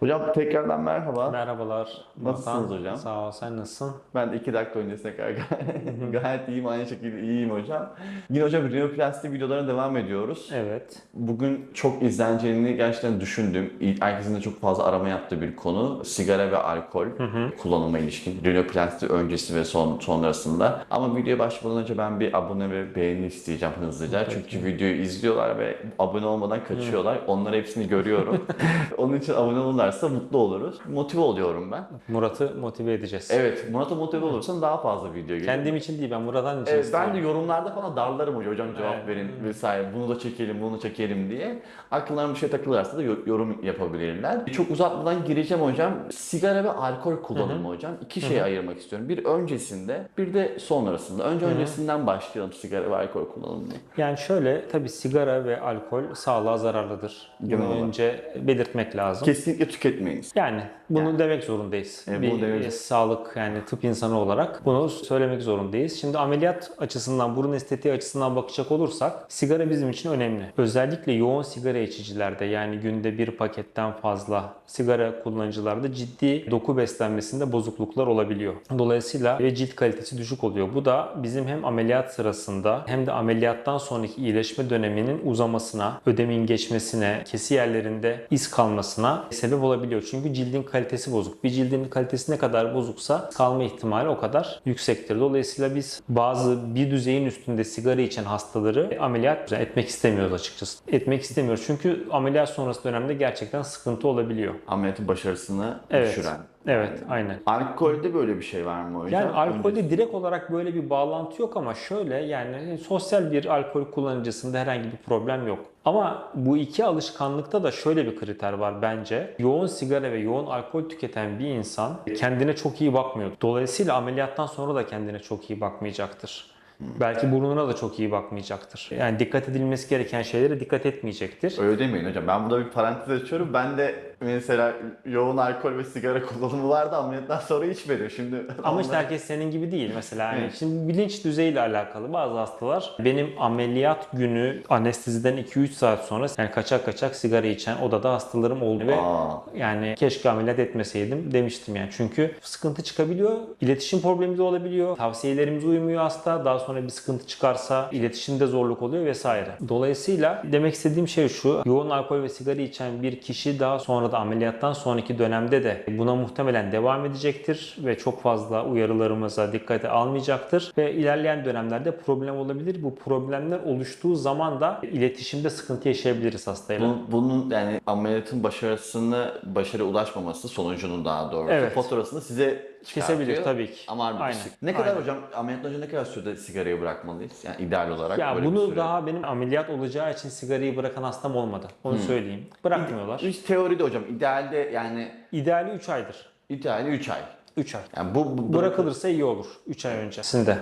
Hocam tekrardan merhaba. Merhabalar. Nasılsınız Vatan. hocam? Sağ ol. Sen nasılsın? Ben de iki dakika öncesine kadar gayet iyiyim. Aynı şekilde iyiyim hocam. Yine hocam rinoplasti videolarına devam ediyoruz. Evet. Bugün çok izleneceğini gerçekten düşündüm. Herkesin de çok fazla arama yaptığı bir konu. Sigara ve alkol kullanıma ilişkin. Rinoplasti öncesi ve son sonrasında. Ama videoya başlamadan önce ben bir abone ve beğeni isteyeceğim hızlıca. Çünkü videoyu izliyorlar ve abone olmadan kaçıyorlar. Onları hepsini görüyorum. Onun için abone olurlarsa mutlu oluruz. Motive oluyorum ben. Murat'ı motive edeceğiz. Evet, Murat'a motive olursan daha fazla video gelir. Kendim için değil ben Murat'ın için Evet, ben de yorumlarda falan darlarım hocam, hocam cevap Evet. verin vesaire. Bunu da çekelim, bunu çekelim diye. Aklına bir şey takılırsa da yo- yorum yapabilirler. Çok uzatmadan gireceğim hocam. Sigara ve alkol kullanımı hocam. İki şeye ayırmak istiyorum. Bir öncesinde, bir de sonrasında. Önce öncesinden başlayalım sigara ve alkol kullanımını. Yani şöyle tabii sigara ve alkol sağlığa zararlıdır. Bunu önce belirtmek lazım. Kesinlikle tüketmeyiniz. Yani bunu Yani. demek zorundayız. E, bir bunu demek- e, sağlık yani tıp insanı olarak bunu söylemek zorundayız. Şimdi ameliyat açısından, burun estetiği açısından bakacak olursak sigara bizim için önemli. Özellikle yoğun sigara içicilerde yani günde bir paketten fazla sigara kullanıcılarda ciddi doku beslenmesinde bozukluklar olabiliyor. Dolayısıyla ve cilt kalitesi düşük oluyor. Bu da bizim hem ameliyat sırasında hem de ameliyattan sonraki iyileşme döneminin uzamasına, ödemin geçmesine, kesi yerlerinde iz kalmasına sebep olabiliyor. Çünkü cildin kalitesi bozuk. Bir cildin kalitesi ne kadar bozuksa kalma ihtimali o kadar yüksektir. Dolayısıyla biz bazı bir düzeyin üstünde sigara içen hastaları ameliyat etmek istemiyoruz açıkçası. Etmek istemiyoruz. Çünkü ameliyat sonrası dönemde gerçekten sıkıntı olabiliyor. Ameliyatın başarısını Evet. düşüren. Evet, aynen. Alkolde böyle bir şey var mı hocam? Yani alkolde Öncesi- direkt olarak böyle bir bağlantı yok ama şöyle yani sosyal bir alkol kullanıcısında herhangi bir problem yok. Ama bu iki alışkanlıkta da şöyle bir kriter var bence. Yoğun sigara ve yoğun alkol tüketen bir insan kendine çok iyi bakmıyor. Dolayısıyla ameliyattan sonra da kendine çok iyi bakmayacaktır. Belki burnuna da çok iyi bakmayacaktır. Yani dikkat edilmesi gereken şeylere dikkat etmeyecektir. Öyle demeyin hocam. Ben burada bir parantez açıyorum. Ben de mesela yoğun alkol ve sigara kullanımı vardı ameliyattan sonra içmedim. Şimdi Ama işte onları- herkes senin gibi değil mesela. Yani Evet. Şimdi bilinç düzeyiyle alakalı bazı hastalar benim ameliyat günü anesteziden 2-3 saat sonra yani kaçak kaçak sigara içen odada hastalarım oldu ve Aa, yani keşke ameliyat etmeseydim demiştim yani. Çünkü sıkıntı çıkabiliyor. İletişim problemi de olabiliyor. Tavsiyelerimiz uymuyor hasta. Daha sonra bir sıkıntı çıkarsa iletişimde zorluk oluyor vesaire. Dolayısıyla demek istediğim şey şu. Yoğun alkol ve sigara içen bir kişi daha sonra da ameliyattan sonraki dönemde de buna muhtemelen devam edecektir ve çok fazla uyarılarımıza dikkate almayacaktır ve ilerleyen dönemlerde problem olabilir. Bu problemler oluştuğu zaman da iletişimde sıkıntı yaşayabiliriz hastayla. bunun, bunun yani ameliyatın başarısını, başarı ulaşmaması sonucunun daha doğrusu Evet. faturasını size. Kesebilir tabii ki. Ama harbi Aynen. sık- Ne kadar Aynen. hocam ameliyattan önce ne kadar sürede sigarayı bırakmalıyız? Yani ideal olarak Ya böyle bir bunu süre. daha benim ameliyat olacağı için sigarayı bırakan hastam olmadı. Onu söyleyeyim. Bırakmıyorlar. Hiç teoride hocam idealde yani İdeali 3 aydır. ideali 3 ay. 3 ay. Yani bu, bu Bırakılırsa iyi olur 3 ay öncesinde.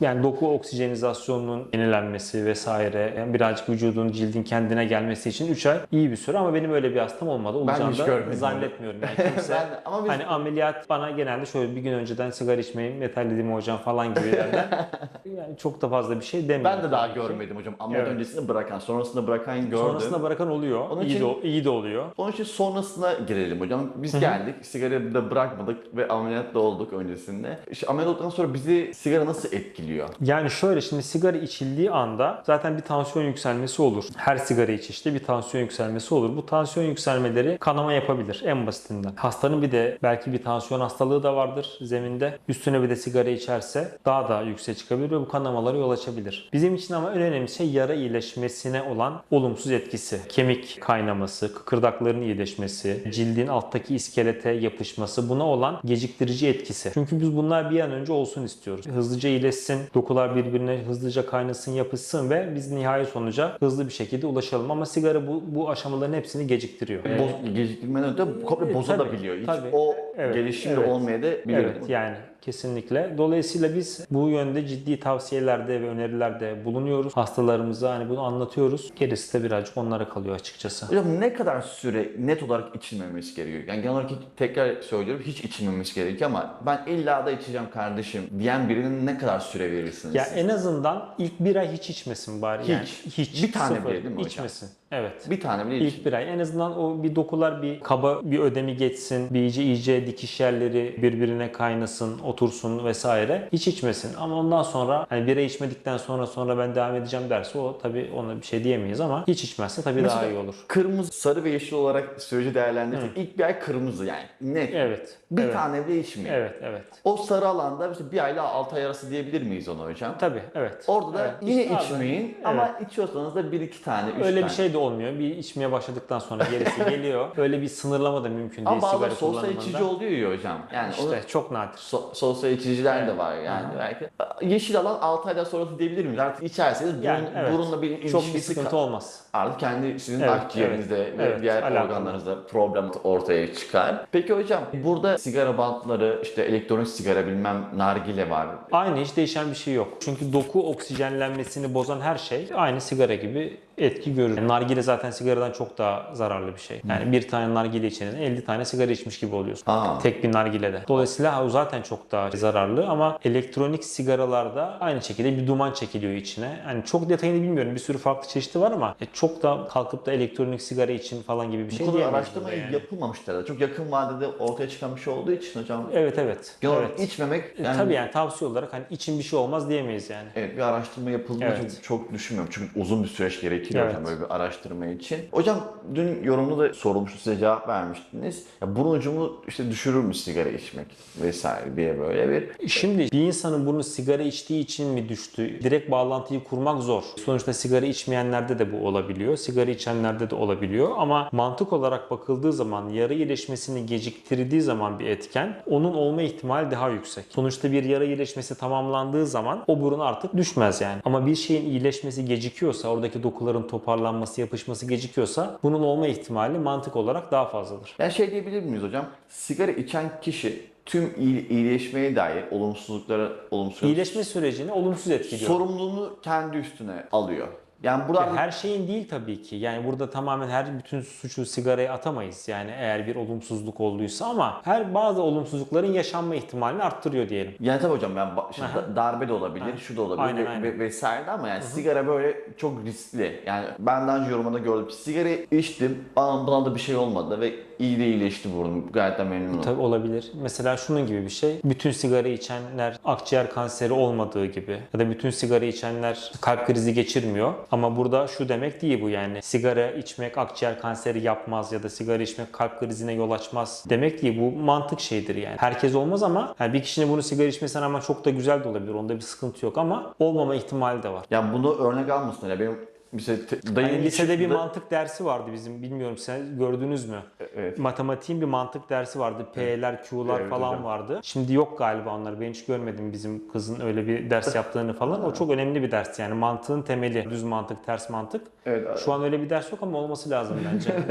Yani doku oksijenizasyonunun yenilenmesi vesaire yani birazcık vücudun cildin kendine gelmesi için 3 ay iyi bir süre ama benim öyle bir hastam olmadı. Olacağını hiç da zannetmiyorum. Yani kimse Ben- ama biz- hani ameliyat bana genelde şöyle bir gün önceden sigara içmeyin metal mi hocam falan gibi yerler. yani çok da fazla bir şey demiyor. ben de daha görmedim hocam. Ameliyat Evet. öncesinde bırakan, sonrasında bırakan gördüm. Sonrasında bırakan oluyor. Onun iyi, için- de, iyi de oluyor. Onun için sonrasına girelim hocam. Biz geldik, sigarayı da bırakmadık ve ameliyatta olduk öncesinde. İşte ameliyat sonra bizi sigara nasıl etkiliyor? Yani şöyle şimdi sigara içildiği anda zaten bir tansiyon yükselmesi olur. Her sigara içişte bir tansiyon yükselmesi olur. Bu tansiyon yükselmeleri kanama yapabilir en basitinden. Hastanın bir de belki bir tansiyon hastalığı da vardır zeminde. Üstüne bir de sigara içerse daha da yüksek çıkabilir ve bu kanamalara yol açabilir. Bizim için ama en önemli şey yara iyileşmesine olan olumsuz etkisi. Kemik kaynaması, kıkırdakların iyileşmesi, cildin alttaki iskelete yapışması buna olan geciktirici etkisi. Çünkü biz bunlar bir an önce olsun istiyoruz. Hızlıca iyileşsin, dokular birbirine hızlıca kaynasın, yapışsın ve biz nihai sonuca hızlı bir şekilde ulaşalım. Ama sigara bu, bu aşamaların hepsini geciktiriyor. Boz, geciktirmeden öte komple Evet, bozulabiliyor. Hiç tabii. o Evet, gelişim de evet. olmaya da biliyor. Evet yani kesinlikle. Dolayısıyla biz bu yönde ciddi tavsiyelerde ve önerilerde bulunuyoruz. Hastalarımıza hani bunu anlatıyoruz. Gerisi de birazcık onlara kalıyor açıkçası. Hocam ne kadar süre net olarak içilmemesi gerekiyor? Yani genel olarak hiç- tekrar söylüyorum hiç içilmemesi gerekiyor ama ben illa da içeceğim kardeşim diyen birinin ne kadar süre verirsiniz? Ya en azından ilk bir ay hiç içmesin bari. Yani. Hiç. Bir tane bile değil mi hocam? İçmesin. Evet. Bir tane bile içmeyeyim. İlk bir ay en azından o bir dokular bir kaba bir ödemi geçsin. Bir iyice iyice dikiş yerleri birbirine kaynasın, otursun vesaire. Hiç içmesin. Ama ondan sonra hani bira içmedikten sonra sonra ben devam edeceğim derse o tabii ona bir şey diyemeyiz ama hiç içmezse tabii daha Mesela iyi olur. Kırmızı, sarı ve yeşil olarak süreci değerlendirirsek ilk bir ay kırmızı yani net. Evet. Bir evet. tane bile içmeyin. Evet, evet. O sarı alanda işte bir ayla altı ay arası diyebilir miyiz ona hocam? Tabii, evet. Orada da Evet. yine İşte abi, içmeyin ama içiyorsanız da bir iki tane, üç Öyle bir tane. şey de olmuyor. Bir içmeye başladıktan sonra gerisi geliyor. Öyle bir sınırlama da mümkün değil Ama sigara sosyal kullanımında. içici oluyor ya hocam. Yani onu İşte çok nadir. so- sosyal içiciler de var yani belki. Yeşil alan 6 aydan sonrası diyebilir miyiz? Artık içerseniz burun, Yani evet. burunla bir Çok bir ilişkisi sıkıntı ka- olmaz. Artık kendi sizin Evet, akciğerinizde evet, ve evet, diğer alakalı. organlarınızda problem ortaya çıkar. Peki hocam burada sigara bantları, işte elektronik sigara bilmem nargile var. Aynı hiç değişen bir şey yok. Çünkü doku oksijenlenmesini bozan her şey aynı sigara gibi etki görür. Yani nargile zaten sigaradan çok daha zararlı bir şey. Yani bir tane nargile içenin 50 tane sigara içmiş gibi oluyorsun. Aa. Tek bir nargilede. Dolayısıyla o zaten çok daha zararlı ama elektronik sigaralarda aynı şekilde bir duman çekiliyor içine. Yani çok detayını bilmiyorum. Bir sürü farklı çeşidi var ama e, çok da kalkıp da elektronik sigara için falan gibi bir Bu şey konuda diyemeyiz araştırma yani. yapılmamıştır. da. Çok yakın vadede ortaya çıkan bir şey olduğu için hocam Evet evet. genel olarak evet. içmemek E, yani, Tabii yani tavsiye olarak hani için bir şey olmaz diyemeyiz yani. Evet bir araştırma yapıldığını Evet. çok, çok düşünmüyorum. Çünkü uzun bir süreç gerekir Evet. hocam böyle bir araştırma için. Hocam dün yorumda da sorulmuştu size cevap vermiştiniz. Ya burun ucumu işte düşürür mü sigara içmek vesaire diye böyle bir Şimdi bir insanın bunu sigara içtiği için mi düştü? Direkt bağlantıyı kurmak zor. Sonuçta sigara içmeyenlerde de bu olabiliyor. Sigara içenlerde de olabiliyor. Ama mantık olarak bakıldığı zaman yara iyileşmesini geciktirdiği zaman bir etken onun olma ihtimali daha yüksek. Sonuçta bir yara iyileşmesi tamamlandığı zaman o burun artık düşmez yani. Ama bir şeyin iyileşmesi gecikiyorsa, oradaki dokuların toparlanması, yapışması gecikiyorsa bunun olma ihtimali mantık olarak daha fazladır. Yani şey diyebilir miyiz hocam? Sigara içen kişi tüm iyi- iyileşmeye dair olumsuzlukları, olumsuz İyileşme sürecini olumsuz etkiliyor. sorumluluğunu kendi üstüne alıyor. Yani buradan Her şeyin değil tabii ki. Yani burada tamamen her bütün suçu sigaraya atamayız. Yani eğer bir olumsuzluk olduysa ama her bazı olumsuzlukların yaşanma ihtimalini arttırıyor diyelim. Yani tabii hocam ben şimdi Aha. darbe de olabilir, Aha. şu da olabilir Aynen, ve, aynen. ve- vesaire de ama yani sigara böyle çok riskli. Yani ben daha önce yorumada gördüm. Sigara içtim, bana, bana da bir şey olmadı ve iyi de iyileşti burnum. Gayet de memnunum. Tabii olabilir. Mesela şunun gibi bir şey. Bütün sigara içenler akciğer kanseri olmadığı gibi ya da bütün sigara içenler kalp krizi geçirmiyor. Ama burada şu demek değil bu yani. Sigara içmek akciğer kanseri yapmaz ya da sigara içmek kalp krizine yol açmaz demek değil. Bu mantık şeydir yani. Herkes olmaz ama yani bir kişinin bunu sigara içmesinden ama çok da güzel de olabilir. Onda bir sıkıntı yok ama olmama ihtimali de var. Yani bunu örnek almasınlar. Ya benim mesela te- dayım Hani lisede bir mantık dersi vardı bizim. Bilmiyorum sen gördünüz mü? Evet. Matematiğin bir mantık dersi vardı. P'ler, Q'lar Evet falan hocam. vardı. Şimdi yok galiba onları. Ben hiç görmedim bizim kızın öyle bir ders yaptığını falan. O çok önemli bir ders yani. Mantığın temeli. Düz mantık, ters mantık. Evet. Şu an öyle bir ders yok ama olması lazım bence.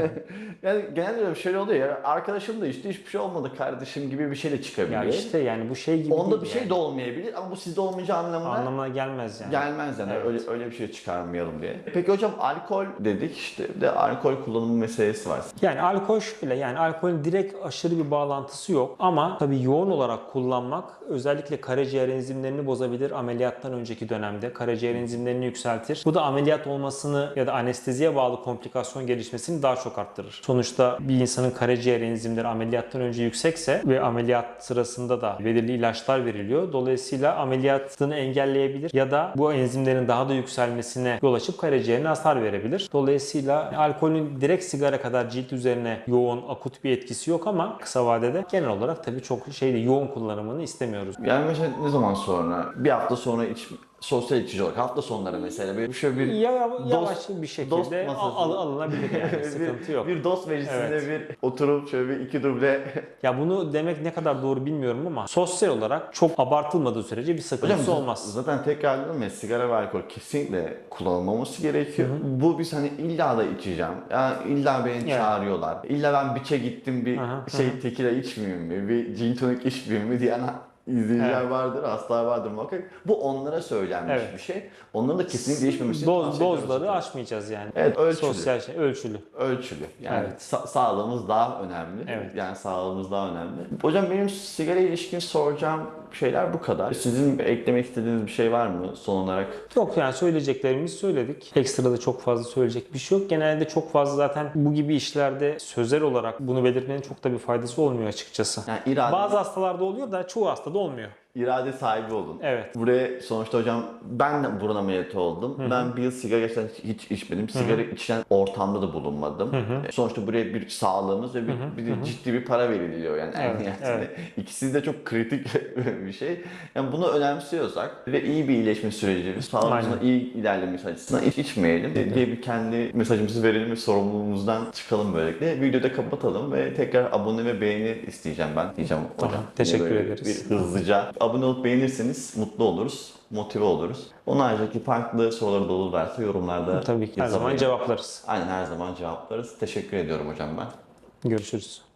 Yani genelde şöyle oluyor ya. Arkadaşım da işte hiçbir şey olmadı kardeşim gibi bir şeyle çıkabiliyor. ya işte yani bu şey gibi Onda bir şey yani. de olmayabilir ama bu sizde olmayacağı anlamına Anlamına gelmez yani. gelmez yani Evet. öyle öyle bir şey çıkarmayalım diye. Peki hocam alkol dedik işte bir de alkol kullanımı meselesi var. Yani alkol şöyle yani alkolün direkt aşırı bir bağlantısı yok ama tabii yoğun olarak kullanmak özellikle karaciğer enzimlerini bozabilir ameliyattan önceki dönemde. Karaciğer enzimlerini yükseltir. Bu da ameliyat olmasını ya da anesteziye bağlı komplikasyon gelişmesini daha çok arttırır. Sonuçta bir insanın karaciğer enzimleri ameliyattan önce yüksekse ve ameliyat sırasında da belirli ilaçlar veriliyor. Dolayısıyla ameliyatını engelleyebilir ya da bu enzimlerin daha da yükselmesine yol açıp karaciğerine hasar verebilir. Dolayısıyla alkolün direkt sigara kadar cilt üzerine yoğun, akut bir etkisi yok ama kısa vadede genel olarak tabii çok şeyde yoğun kullanımını istemiyoruz. Yani mesela ne zaman sonra? Bir hafta sonra iç, sosyal içici olarak hafta sonları mesela bir şöyle bir Ya, yavaş dost- bir dost şekilde masası. al, alınabilir yani sıkıntı yok. bir dost meclisinde Evet. bir oturup şöyle bir iki duble Ya bunu demek ne kadar doğru bilmiyorum ama sosyal olarak çok abartılmadığı sürece bir sıkıntısı olmaz. Zaten tekrar dedim ya sigara ve alkol kesinlikle kullanılmaması gerekiyor. Bu biz hani illa da içeceğim. Ya illa beni Evet. çağırıyorlar. İlla ben biçe gittim bir hı, şey tekila içmeyeyim mi? Bir gin tonic içmeyeyim mi diyen izleyiciler Evet. vardır, hastalar vardır muhakkak. Bu onlara söylenmiş Evet. bir şey. Onların da kesinlikle değişmemesini Doz, dozları aşmayacağız yani. Evet, ölçülü. Sosyal şey, ölçülü. ölçülü. Yani Evet. sa- sağlığımız daha önemli. Evet. Yani sağlığımız daha önemli. Hocam benim sigara ilişkin soracağım şeyler bu kadar. Sizin eklemek istediğiniz bir şey var mı son olarak? Yok yani söyleyeceklerimizi söyledik. Ekstra da çok fazla söyleyecek bir şey yok. Genelde çok fazla zaten bu gibi işlerde sözel olarak bunu belirtmenin çok da bir faydası olmuyor açıkçası. Yani irade, Bazı hastalarda oluyor da çoğu hastada olmuyor. İrade sahibi olun. Evet. Buraya sonuçta hocam ben de burun ameliyatı oldum. Ben bir yıl sigara gerçekten hiç içmedim. Sigara içen ortamda da bulunmadım. E, Sonuçta buraya bir sağlığımız ve bir, bir de ciddi bir para veriliyor yani. Evet, yani evet. İkisi de çok kritik bir şey. Yani bunu önemsiyorsak ve iyi bir iyileşme süreci, sağlığımızın iyi ilerlemesi açısından iç içmeyelim diye bir kendi mesajımızı verelim ve sorumluluğumuzdan çıkalım böylelikle. Videoyu da kapatalım ve tekrar abone ve beğeni isteyeceğim ben diyeceğim hocam. Tamam, teşekkür ederiz. Bir hızlıca abone olup beğenirseniz mutlu oluruz, motive oluruz. Onun haricindeki farklı soruları da olurlarsa yorumlarda Tabii ki her zaman cevaplarız. Aynen her zaman cevaplarız. Teşekkür ediyorum hocam ben. Görüşürüz.